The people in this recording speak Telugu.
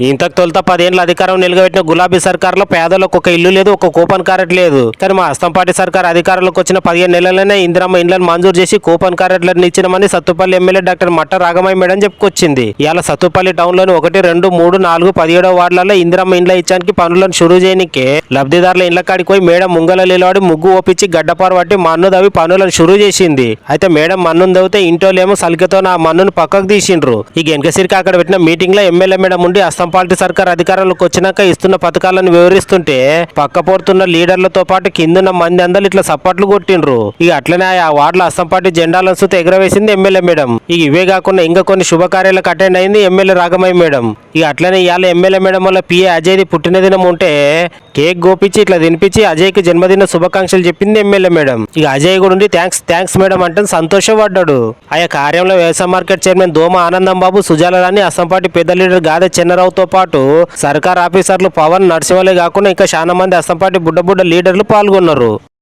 ఇంతకు తొలుత పదేళ్ళ అధికారం నిలగబెట్టిన గులాబీ సర్కార్లో పేదలకు ఒక ఇల్లు లేదు ఒక కూపన్ కారెట్ లేదు. కానీ మా అస్తంపాటి సర్కార్ అధికారంలోకి వచ్చిన పదిహేను నెలలనే ఇందిరమ్మ ఇండ్లను మంజూరు చేసి కూపన్ కారెట్లను ఇచ్చినమని Sathupalli MLA doctor Matta Ragamayi madam చెప్పుకొచ్చింది. ఇలా సత్తుపల్లి టౌన్లోని ఒకటి రెండు మూడు నాలుగు పదిహేడో వార్డులలో ఇందిరమ్మ ఇండ్ల ఇచ్చానికి పనులను షురూ చేయనికే లబ్ధిదారుల ఇండ్ల కాడికి పోయి మేడం ముంగల నిలబడి ముగ్గు ఓపించి గడ్డపారు పట్టి మన్ను దవి పనులను షురూ చేసింది. అయితే మేడం మన్నును దవితే ఇంటోలేమో సలికతో నా మన్నును పక్కకు తీసిండ్రు. ఈ గెనకసిరికి అక్కడ పెట్టిన మీటింగ్లో ఎమ్మెల్యే మేడం ఉండి అస్తంపాల్టీ సర్కార్ అధికారంలోకి వచ్చినాక ఇస్తున్న పథకాలను వివరిస్తుంటే పక్కపోరుతున్న లీడర్లతో పాటు కిందున్న మంది అందరు ఇట్లా సప్పట్లు కొట్టిండ్రు. ఇక అట్లనే ఆ వార్డులో పార్టీ జెండాలను సూత ఎగరవేసింది ఎమ్మెల్యే మేడం. ఇక ఇవే కాకుండా ఇంకా కొన్ని శుభకార్యాలకు అటెండ్ అయింది ఎమ్మెల్యే రాగమయ్య మేడం. ఇక అట్లనే ఇవాళ ఎమ్మెల్యే మేడం వల్ల పిఏ అజయ్ది పుట్టినదినం ఉంటే కేక్ గోపించి ఇట్లా తినిపించి అజయ్కి జన్మదిన శుభాకాంక్షలు చెప్పింది ఎమ్మెల్యే మేడం. ఇక అజయ్ కూడా ఉండి థ్యాంక్స్ థ్యాంక్స్ మేడం అంటే సంతోషపడ్డాడు. ఆయా కార్యంలో వ్యవసాయ మార్కెట్ చైర్మన్ దోమ ఆనందం బాబు సుజాల రాణి అస్సంపాటి పెద్ద లీడర్ గాదె చెన్నరావుతో పాటు సర్కార్ ఆఫీసర్లు పవన్ నరసింహలే కాకుండా ఇంకా చాలా మంది అస్సంపాటి బుడ్డ బుడ్డ లీడర్లు పాల్గొన్నారు.